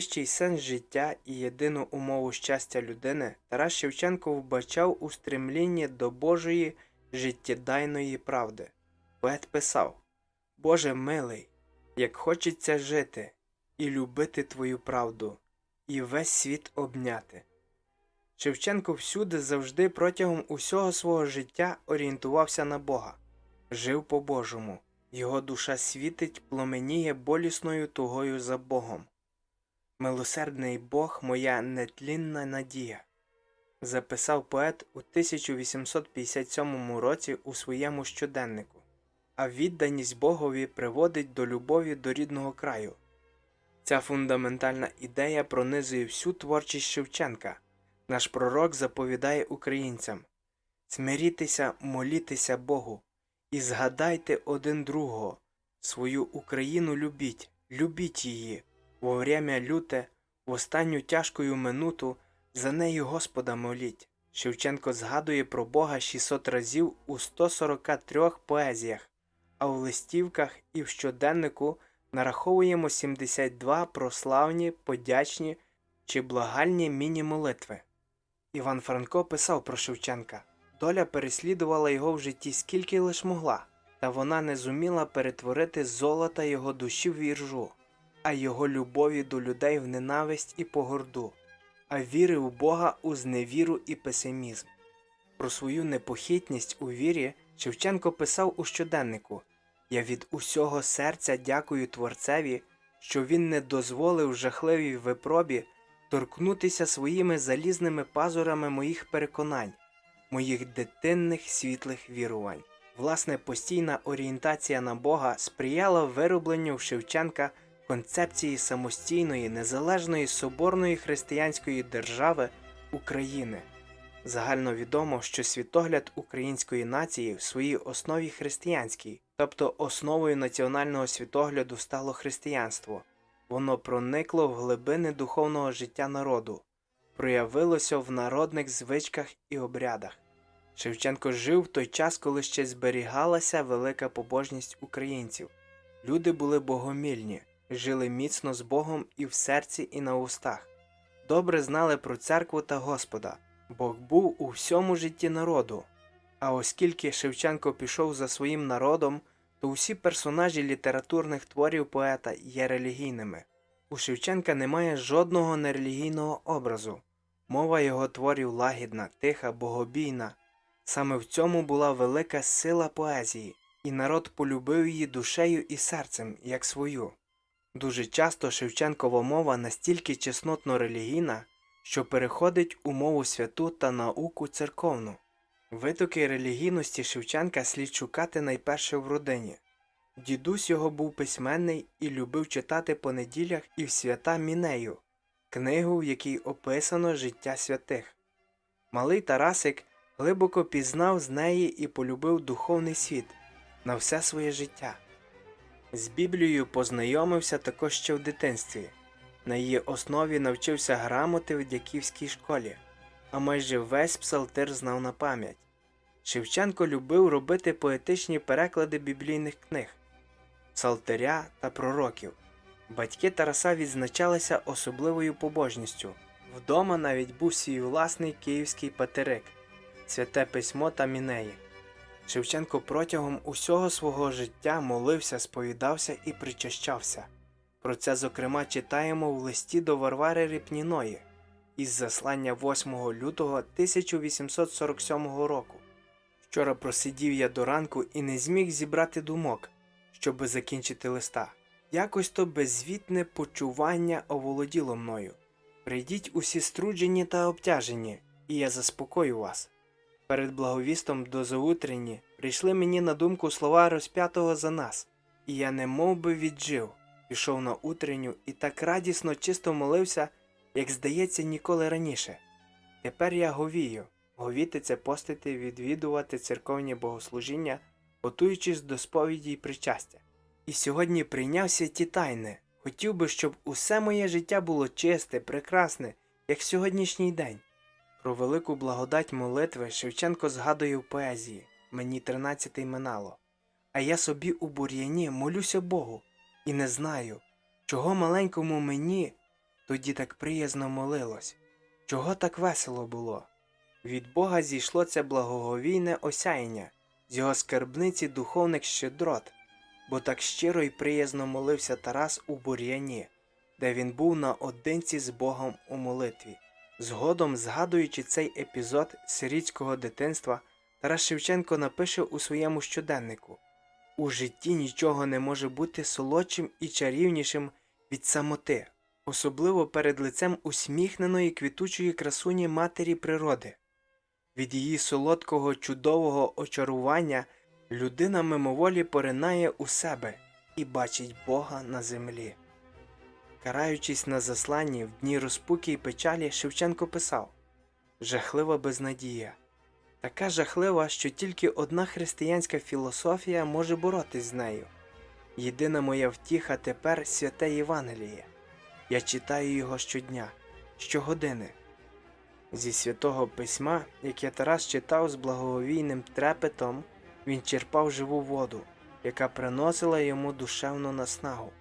найвищий сенс життя і єдину умову щастя людини Тарас Шевченко вбачав у стремлінні до Божої життєдайної правди. Поет писав Боже милий, як хочеться жити і любити Твою правду, і весь світ обняти. Шевченко всюди завжди протягом усього свого життя орієнтувався на Бога, жив по Божому, його душа світить, пломеніє болісною тугою за Богом. Милосердний Бог моя нетлінна надія, записав поет у 1857 році у своєму щоденнику, а відданість Богові приводить до любові до рідного краю. Ця фундаментальна ідея пронизує всю творчість Шевченка. Наш пророк заповідає українцям смирітеся, молітеся Богу, і згадайте один другого, свою Україну любіть, любіть її, во время люте, в останню тяжкою минуту за нею Господа моліть. Шевченко згадує про Бога 600 разів у 143 поезіях, а в листівках і в щоденнику нараховуємо 72 прославні, подячні чи благальні міні-молитви. Іван Франко писав про Шевченка доля переслідувала його в житті скільки лиш могла, та вона не зуміла перетворити золота його душі в віржу, а його любові до людей в ненависть і погорду, а віри в Бога у зневіру і песимізм. Про свою непохитність у вірі Шевченко писав у щоденнику Я від усього серця дякую Творцеві, що він не дозволив жахливій випробі торкнутися своїми залізними пазурами моїх переконань, моїх дитинних світлих вірувань. Власне, постійна орієнтація на Бога сприяла виробленню в Шевченка концепції самостійної, незалежної соборної християнської держави України. Загальновідомо, що світогляд української нації в своїй основі християнський, тобто основою національного світогляду стало християнство. Воно проникло в глибини духовного життя народу, проявилося в народних звичках і обрядах. Шевченко жив в той час, коли ще зберігалася велика побожність українців. Люди були богомільні, жили міцно з Богом і в серці, і на устах. Добре знали про церкву та Господа. Бог був у всьому житті народу. А оскільки Шевченко пішов за своїм народом, то усі персонажі літературних творів поета є релігійними. У Шевченка немає жодного нерелігійного образу. Мова його творів лагідна, тиха, богобійна. Саме в цьому була велика сила поезії, і народ полюбив її душею і серцем, як свою. Дуже часто Шевченкова мова настільки чеснотно релігійна, що переходить у мову святу та науку церковну. Витоки релігійності Шевченка слід шукати найперше в родині. Дідусь його був письменний і любив читати по неділях і в свята Мінею, книгу, в якій описано життя святих. Малий Тарасик глибоко пізнав з неї і полюбив духовний світ на все своє життя. З Біблією познайомився також ще в дитинстві. На її основі навчився грамоти в дяківській школі, а майже весь псалтир знав на пам'ять. Шевченко любив робити поетичні переклади біблійних книг, псалтиря та пророків. Батьки Тараса відзначалися особливою побожністю. Вдома навіть був свій власний київський патерик, святе письмо та мінеї. Шевченко протягом усього свого життя молився, сповідався і причащався. Про це, зокрема, читаємо в листі до Варвари Ріпніної із заслання 8 лютого 1847 року. Вчора просидів я до ранку і не зміг зібрати думок, щоби закінчити листа. Якось то беззвітне почування оволоділо мною. Прийдіть усі струджені та обтяжені, і я заспокою вас. Перед благовістом до заутренні прийшли мені на думку слова розп'ятого за нас, і я не мов би віджив, пішов на утренню і так радісно чисто молився, як здається, ніколи раніше. Тепер я говію, говіти це постити, відвідувати церковні богослужіння, готуючись до сповіді й причастя. І сьогодні прийнявся ті тайни. Хотів би, щоб усе моє життя було чисте, прекрасне, як сьогоднішній день. Про велику благодать молитви Шевченко згадує в поезії Мені тринадцятий минало. А я собі у бур'яні молюся Богу і не знаю, чого маленькому мені тоді так приязно молилось? Чого так весело було? Від Бога зійшло це благоговійне осяяння, з його скарбниці духовних щедрот, бо так щиро й приязно молився Тарас у бур'яні, де він був наодинці з Богом у молитві. Згодом, згадуючи цей епізод сирітського дитинства, Тарас Шевченко напише у своєму щоденнику У житті нічого не може бути солодшим і чарівнішим від самоти, особливо перед лицем усміхненої квітучої красуні матері природи. Від її солодкого чудового очарування людина мимоволі поринає у себе і бачить Бога на землі. Караючись на засланні в дні розпуки й печалі, Шевченко писав Жахлива безнадія. Така жахлива, що тільки одна християнська філософія може боротись з нею. Єдина моя втіха тепер святе Євангеліє. Я читаю його щодня, щогодини. Зі святого письма, яке Тарас читав з благовійним трепетом, він черпав живу воду, яка приносила йому душевну наснагу.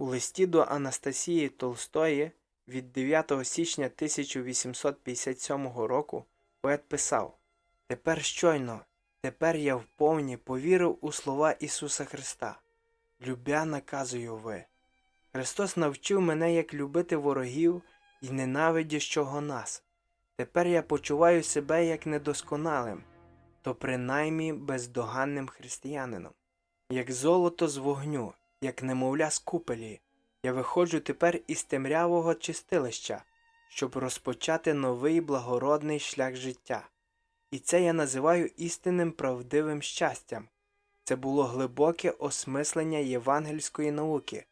У листі до Анастасії Толстої від 9 січня 1857 року поет писав Тепер щойно, тепер я вповні повірив у слова Ісуса Христа. Любя наказую ви. Христос навчив мене, як любити ворогів і ненавидящого нас. Тепер я почуваю себе як недосконалим, то принаймні бездоганним християнином. Як золото з вогню, як немовля з купелі, я виходжу тепер із темрявого чистилища, щоб розпочати новий благородний шлях життя. І це я називаю істинним правдивим щастям. Це було глибоке осмислення євангельської науки,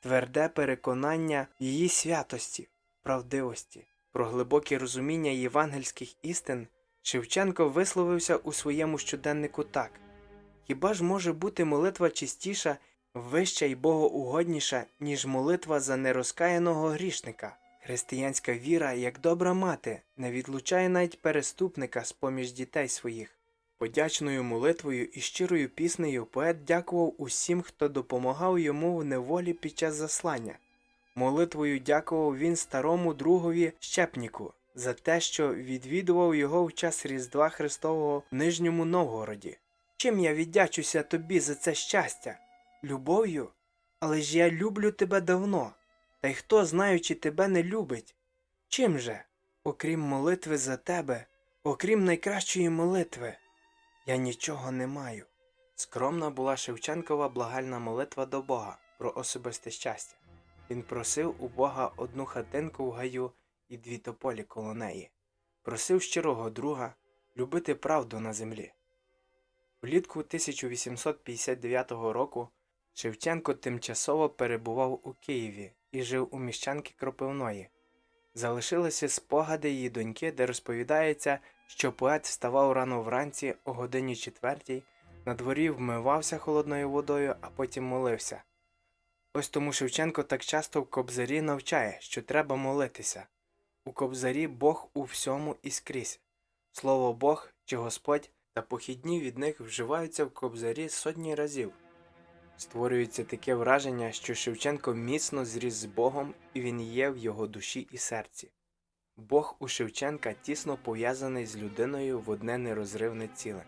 тверде переконання її святості, правдивості. Про глибоке розуміння євангельських істин Шевченко висловився у своєму щоденнику так Хіба ж може бути молитва чистіша, вища й богоугодніша, ніж молитва за нерозкаяного грішника? Християнська віра, як добра мати, не відлучає навіть переступника з поміж дітей своїх. Подячною молитвою і щирою піснею поет дякував усім, хто допомагав йому в неволі під час заслання. Молитвою дякував він старому другові Щепніку за те, що відвідував його в час Різдва Христового в Нижньому Новгороді. Чим я віддячуся тобі за це щастя? Любов'ю? Але ж я люблю тебе давно. Та й хто, знаючи тебе, не любить? Чим же? Окрім молитви за тебе, окрім найкращої молитви, я нічого не маю. Скромна була Шевченкова благальна молитва до Бога про особисте щастя. Він просив у Бога одну хатинку в гаю і дві тополі коло неї. Просив щирого друга любити правду на землі. Влітку 1859 року Шевченко тимчасово перебував у Києві і жив у міщанки Кропивної. Залишилися спогади її доньки, де розповідається, що поет вставав рано вранці о годині четвертій, на дворі вмивався холодною водою, а потім молився. Ось тому Шевченко так часто в кобзарі навчає, що треба молитися. У кобзарі Бог у всьому і скрізь. Слово Бог чи Господь та похідні від них вживаються в кобзарі сотні разів. Створюється таке враження, що Шевченко міцно зріс з Богом і він є в його душі і серці. Бог у Шевченка тісно пов'язаний з людиною в одне нерозривне ціле.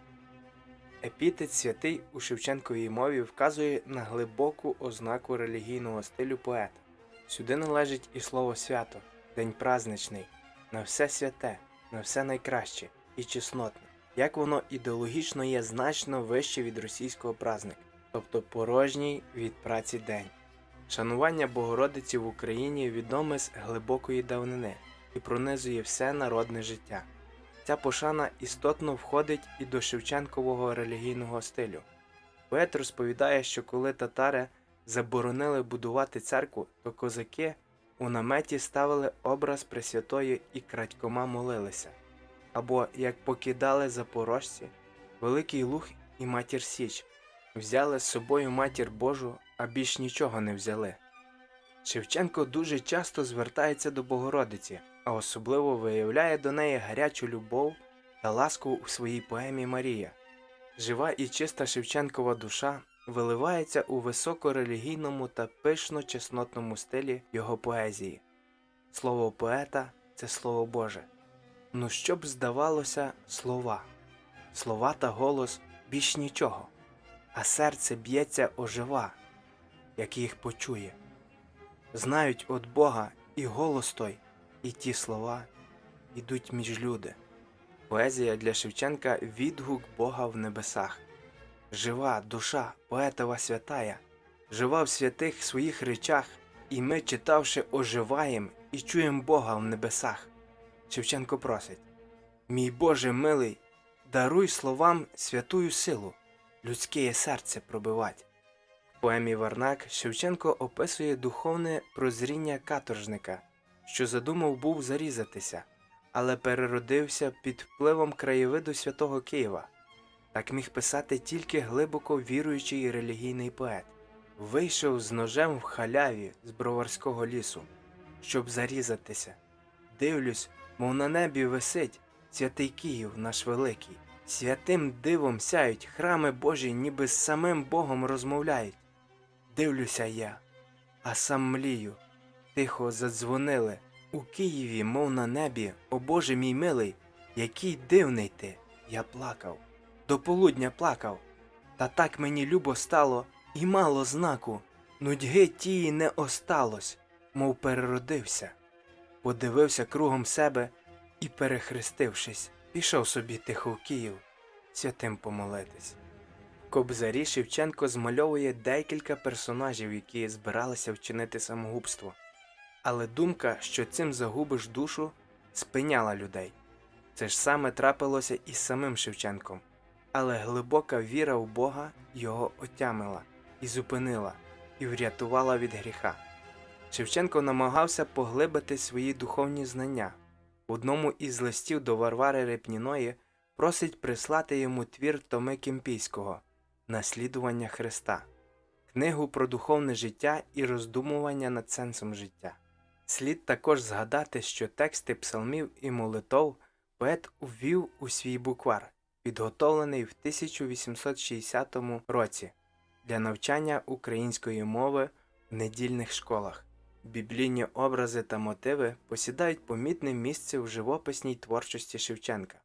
Епітет святий у Шевченковій мові вказує на глибоку ознаку релігійного стилю поета. Сюди належить і слово свято, день празничний, на все святе, на все найкраще і чеснотне, як воно ідеологічно є значно вище від російського празника, тобто порожній від праці день. Шанування Богородиці в Україні відоме з глибокої давнини і пронизує все народне життя. Ця пошана істотно входить і до Шевченкового релігійного стилю. Поет розповідає, що коли татари заборонили будувати церкву, то козаки у наметі ставили образ Пресвятої і крадькома молилися. Або, як покидали запорожці, Великий Луг і Матір Січ, взяли з собою Матір Божу, а більш нічого не взяли. Шевченко дуже часто звертається до Богородиці, а особливо виявляє до неї гарячу любов та ласку у своїй поемі Марія. Жива і чиста Шевченкова душа виливається у високорелігійному та пишно чеснотному стилі його поезії. Слово поета це слово Боже. Ну що б здавалося, слова, слова та голос більш нічого, а серце б'ється ожива, як їх почує. Знають от Бога і голос той, і ті слова ідуть між люди. Поезія для Шевченка відгук Бога в небесах. Жива душа поетова святая, жива в святих своїх речах, і ми, читавши, оживаєм і чуєм Бога в небесах. Шевченко просить: Мій Боже милий, даруй словам святую силу, людське серце пробивать. В поемі Варнак Шевченко описує духовне прозріння каторжника, що задумав був зарізатися, але переродився під впливом краєвиду святого Києва. Так міг писати тільки глибоко віруючий релігійний поет. Вийшов з ножем в халяві з броварського лісу, щоб зарізатися. Дивлюсь, мов на небі висить святий Київ наш великий. Святим дивом сяють храми Божі, ніби з самим Богом розмовляють. Дивлюся я, а сам млію. Тихо задзвонили. У Києві, мов на небі, о Боже мій милий, який дивний ти, я плакав. До полудня плакав, та так мені любо стало, і мало знаку, нудьги тії не осталось, мов переродився. Подивився кругом себе і, перехрестившись, пішов собі тихо в Київ, святим помолитись. Кобзарі Шевченко змальовує декілька персонажів, які збиралися вчинити самогубство. Але думка, що цим загубиш душу, спиняла людей. Це ж саме трапилося і з самим Шевченком. Але глибока віра в Бога його отямила і зупинила, і врятувала від гріха. Шевченко намагався поглибити свої духовні знання. В одному із листів до Варвари Репніної просить прислати йому твір Томи Кімпійського Наслідування Христа, книгу про духовне життя і роздумування над сенсом життя. Слід також згадати, що тексти псалмів і молитов поет увів у свій буквар, підготовлений в 1860 році для навчання української мови в недільних школах. Біблійні образи та мотиви посідають помітне місце в живописній творчості Шевченка.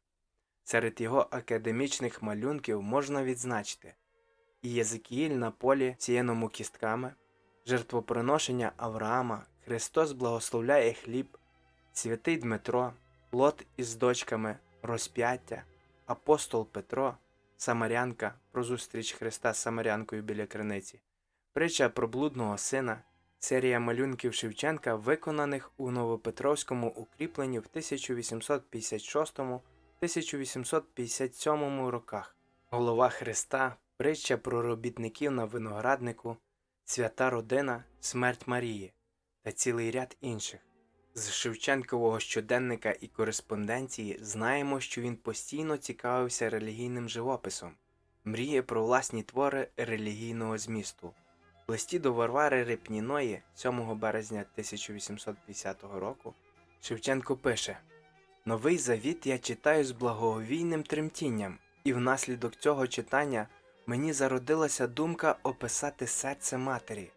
Серед його академічних малюнків можна відзначити і Єзикіїль на полі, сіяному кістками, жертвоприношення Авраама, Христос благословляє хліб, святий Дмитро, Лот із дочками, розп'яття, апостол Петро, Самарянка про зустріч Христа з Самарянкою біля криниці, притча про блудного сина, серія малюнків Шевченка, виконаних у Новопетровському укріпленні в 1856-1857 роках, Голова Христа, притча про робітників на винограднику, свята родина, смерть Марії та цілий ряд інших. З Шевченкового щоденника і кореспонденції знаємо, що він постійно цікавився релігійним живописом, мріє про власні твори релігійного змісту. В листі до Варвари Репніної 7 березня 1850 року Шевченко пише: Новий завіт я читаю з благоговійним тремтінням, і внаслідок цього читання мені зародилася думка описати серце матері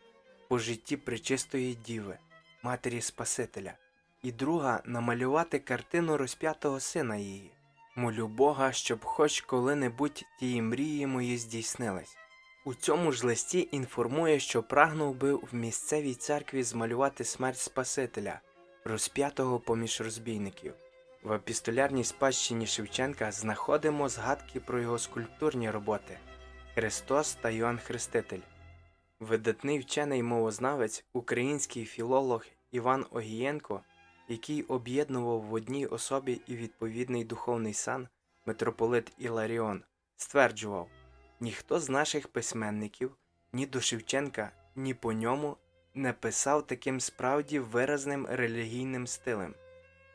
по житті пречистої діви, матері Спасителя, і друга намалювати картину розп'ятого сина її. Молю Бога, щоб хоч коли-небудь тії мрії мої здійснились. У цьому ж листі інформує, що прагнув би в місцевій церкві змалювати смерть Спасителя, розп'ятого поміж розбійників. В епістолярній спадщині Шевченка знаходимо згадки про його скульптурні роботи Христос та Йоанн Хреститель. Видатний вчений мовознавець, український філолог Іван Огієнко, який об'єднував в одній особі і відповідний духовний сан митрополит Іларіон, стверджував ніхто з наших письменників ні до Шевченка, ні по ньому не писав таким справді виразним релігійним стилем,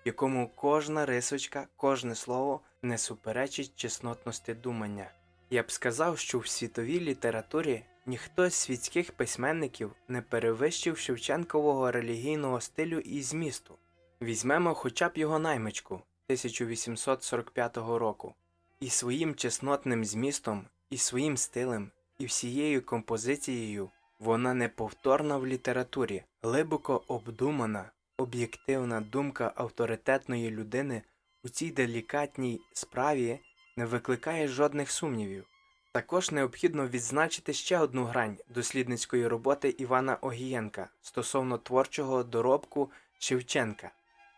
якому кожна рисочка, кожне слово не суперечить чеснотності думання. Я б сказав, що в світовій літературі ніхто з світських письменників не перевищив Шевченкового релігійного стилю і змісту. Візьмемо хоча б його наймичку 1845 року, і своїм чеснотним змістом, і своїм стилем, і всією композицією вона неповторна в літературі, глибоко обдумана, об'єктивна думка авторитетної людини у цій делікатній справі не викликає жодних сумнівів. Також необхідно відзначити ще одну грань дослідницької роботи Івана Огієнка стосовно творчого доробку Шевченка.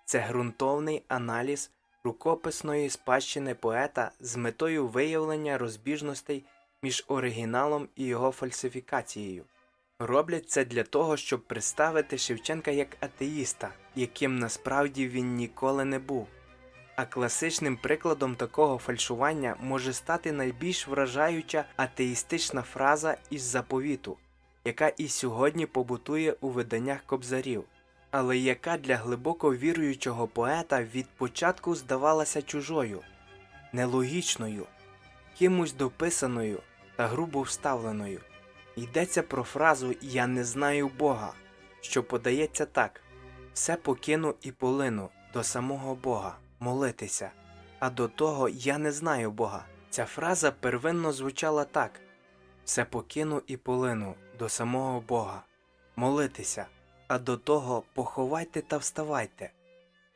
Це ґрунтовний аналіз рукописної спадщини поета з метою виявлення розбіжностей між оригіналом і його фальсифікацією. Роблять це для того, щоб представити Шевченка як атеїста, яким насправді він ніколи не був. А класичним прикладом такого фальшування може стати найбільш вражаюча атеїстична фраза із заповіту, яка і сьогодні побутує у виданнях кобзарів, але яка для глибоко віруючого поета від початку здавалася чужою, нелогічною, кимось дописаною та грубо вставленою. Йдеться про фразу Я не знаю Бога, що подається так: все покину і полину до самого Бога, молитися, а до того я не знаю Бога. Ця фраза первинно звучала так: все покину і полину до самого Бога, молитися, а до того поховайте та вставайте.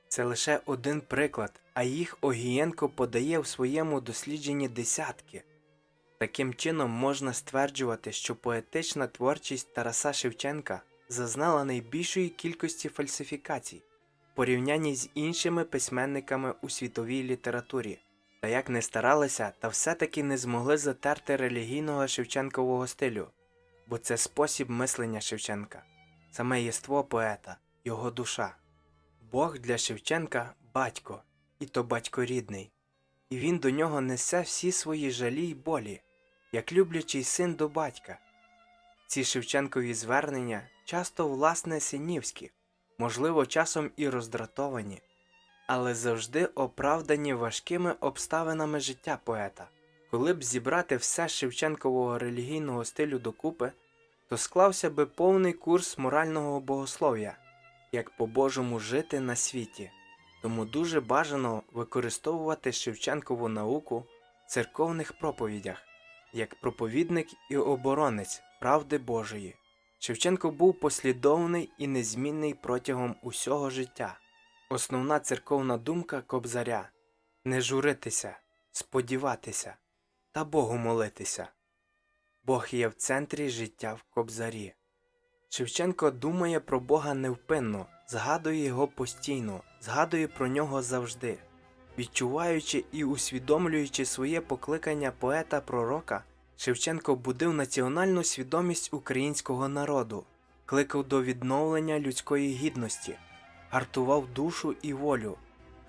Це лише один приклад, а їх Огієнко подає в своєму дослідженні десятки. Таким чином можна стверджувати, що поетична творчість Тараса Шевченка зазнала найбільшої кількості фальсифікацій в порівнянні з іншими письменниками у світовій літературі, та як не старалися, та все-таки не змогли затерти релігійного Шевченкового стилю, бо це спосіб мислення Шевченка, саме єство поета, його душа. Бог для Шевченка батько, і то батько рідний, і він до нього несе всі свої жалі й болі, як люблячий син до батька. Ці Шевченкові звернення часто власне синівські, можливо, часом і роздратовані, але завжди оправдані важкими обставинами життя поета. Коли б зібрати все Шевченкового релігійного стилю докупи, то склався би повний курс морального богослов'я, як по-божому жити на світі. Тому дуже бажано використовувати Шевченкову науку в церковних проповідях як проповідник і оборонець правди Божої. Шевченко був послідовний і незмінний протягом усього життя. Основна церковна думка Кобзаря не журитися, сподіватися та Богу молитися. Бог є в центрі життя в Кобзарі. Шевченко думає про Бога невпинно, згадує його постійно, згадує про нього завжди. Відчуваючи і усвідомлюючи своє покликання поета пророка, Шевченко будив національну свідомість українського народу, кликав до відновлення людської гідності, гартував душу і волю,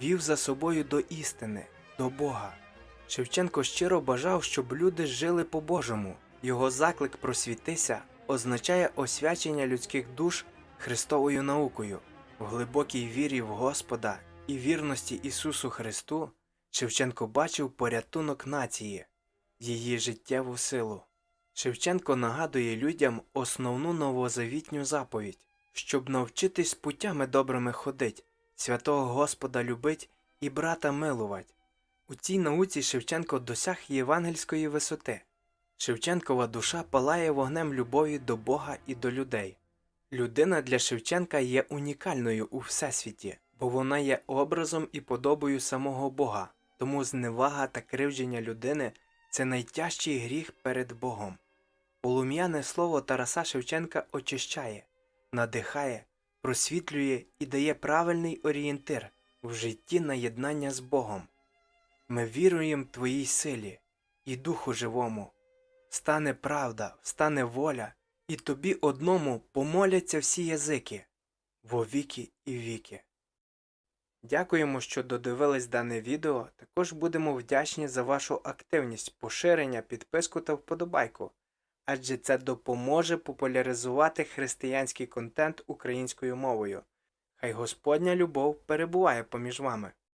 вів за собою до істини, до Бога. Шевченко щиро бажав, щоб люди жили по-божому. Його заклик просвітися означає освячення людських душ Христовою наукою, в глибокій вірі в Господа і вірності Ісусу Христу Шевченко бачив порятунок нації, її життєву силу. Шевченко нагадує людям основну новозавітню заповідь, щоб навчитись путями добрими ходить, святого Господа любить і брата милувать. У цій науці Шевченко досяг євангельської висоти. Шевченкова душа палає вогнем любові до Бога і до людей. Людина для Шевченка є унікальною у всесвіті, бо вона є образом і подобою самого Бога, тому зневага та кривдження людини це найтяжчий гріх перед Богом. Полум'яне слово Тараса Шевченка очищає, надихає, просвітлює і дає правильний орієнтир в житті на єднання з Богом. Ми віруємо Твоїй силі і Духу Живому. Стане правда, стане воля, і тобі одному помоляться всі язики во віки і віки. Дякуємо, що додивились дане відео. Також будемо вдячні за вашу активність, поширення, підписку та вподобайку, адже це допоможе популяризувати християнський контент українською мовою. Хай Господня любов перебуває поміж вами.